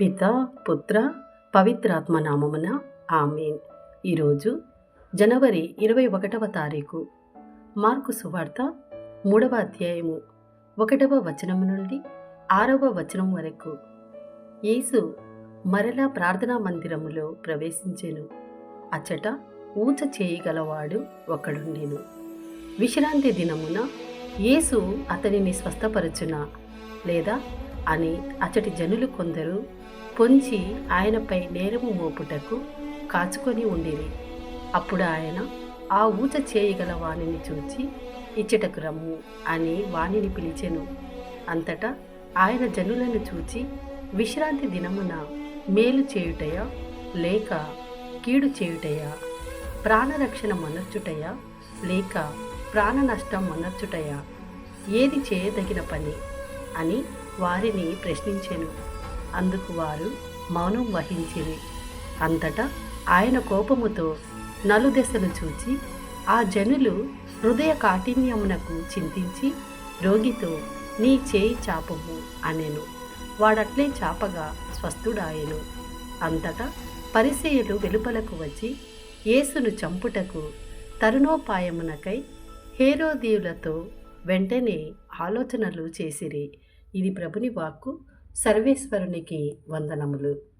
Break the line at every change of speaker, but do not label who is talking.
పిత పుత్ర పవిత్రాత్మ నామమున ఆమెన్. ఈరోజు జనవరి ఇరవై ఒకటవ తారీఖు మార్కు సువార్త మూడవ అధ్యాయము ఒకటవ వచనము నుండి ఆరవ వచనం వరకు. యేసు మరలా ప్రార్థనా మందిరములో ప్రవేశించెను. అచ్చట ఊచ చేయగలవాడు ఒకడుండెను. విశ్రాంతి దినమున యేసు అతనిని స్వస్థపరచునా లేదా అని అచ్చటి జనులు కొందరు పొంచి ఆయనపై నేరము మోపుటకు కాచుకొని ఉండిరి. అప్పుడు ఆయన ఆ ఊచ చేయగల వానిని చూచి ఇచ్చటకు రమ్ము అని వానిని పిలిచెను. అంతటా ఆయన జనులను చూచి విశ్రాంతి దినమున మేలు చేయుటయా? లేక కీడు చేయుటయా? ప్రాణరక్షణ మనర్చుటయా లేక ప్రాణ నష్టం మనర్చుటయా ఏది చేయదగిన పని? అని వారిని ప్రశ్నించెను. అందుకు వారు మౌనం వహించిరి. అంతటా ఆయన కోపముతో నలుదెసలు చూచి ఆ జనులు హృదయ కాఠిన్యమునకు చింతించి రోగితో నీ చేయి చాపము అనెను. వాడట్లే చాపగా స్వస్థుడాయెను. అంతటా పరిసేయులు వెలుపలకు వచ్చి యేసును చంపుటకు తరుణోపాయమునకై హేరోదీయులతో వెంటనే ఆలోచనలు చేసిరి. ఇది ప్రభుని వాక్కు. సర్వేశ్వరునికి వందనములు.